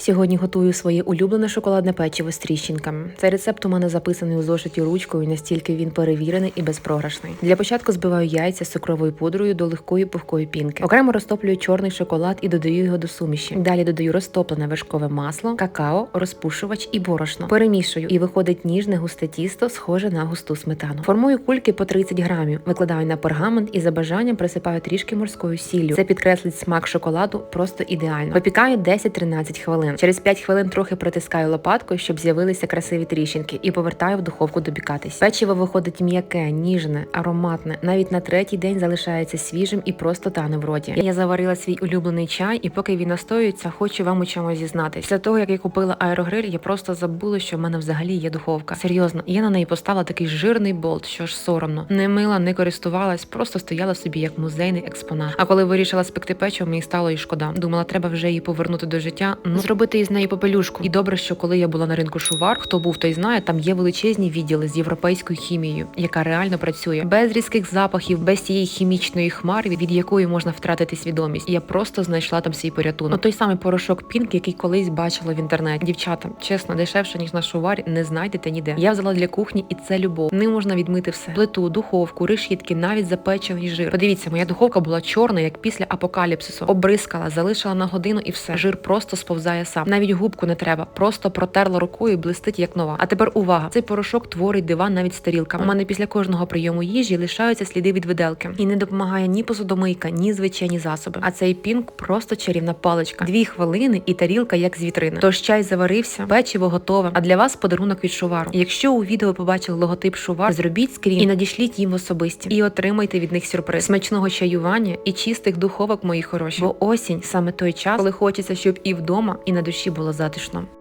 Сьогодні готую своє улюблене шоколадне печиво з тріщинками. Цей рецепт у мене записаний у зошиті ручкою, настільки він перевірений і безпрограшний. Для початку збиваю яйця з цукровою пудрою до легкої пухкої пінки. Окремо розтоплюю чорний шоколад і додаю його до суміші. Далі додаю розтоплене вершкове масло, какао, розпушувач і борошно. Перемішую і виходить ніжне густе тісто, схоже на густу сметану. Формую кульки по 30 грамів, викладаю на пергамент і за бажанням присипаю трішки морською сіллю. Це підкреслить смак шоколаду просто ідеально. Випікаю 10-13 хвилин. Через 5 хвилин трохи притискаю лопаткою, щоб з'явилися красиві тріщинки, і повертаю в духовку допікатись. Печиво виходить м'яке, ніжне, ароматне. Навіть на третій день залишається свіжим і просто тане в роті. Я заварила свій улюблений чай, і поки він настоюється, хочу вам у чомусь зізнатись. Після того як я купила аерогриль, я просто забула, що в мене взагалі є духовка. Серйозно, я на неї поставила такий жирний болт, що ж соромно. Не мила, не користувалась, просто стояла собі як музейний експонат. А коли вирішила спекти печиво, мені стало і шкода. Думала, треба вже її повернути до життя. Ну зробити із неї попелюшку. І добре, що коли я була на ринку шувар, хто був, той знає, там є величезні відділи з європейською хімією, яка реально працює без різких запахів, без цієї хімічної хмари, від якої можна втратити свідомість. І я просто знайшла там свій порятунок. Той самий порошок Пінк, який колись бачила в інтернеті. Дівчата, чесно, дешевше ніж на шуварі, не знайдете ніде. Я взяла для кухні, і це любов. Ним можна відмити все: плиту, духовку, решітки, навіть запечений жир. Подивіться, моя духовка була чорна, як після апокаліпсису. Обрискала, залишила на годину і все. Жир просто сповзає сам. Навіть губку не треба, просто протерла рукою і блистить як нова. А тепер увага! Цей порошок творить диван навіть з тарілками. У мене після кожного прийому їжі лишаються сліди від виделки. І не допомагає ні посудомийка, ні звичайні засоби. А цей пінк просто чарівна паличка. Дві хвилини і тарілка як з вітрини. Тож чай заварився, печиво готове. А для вас подарунок від шувару. Якщо у відео побачили логотип шувар, зробіть скрін і надішліть їм в особисті. І отримайте від них сюрприз. Смачного чаювання і чистих духовок, мої хороші. Бо осінь саме той час, коли хочеться, щоб і вдома, і на душі було затишно.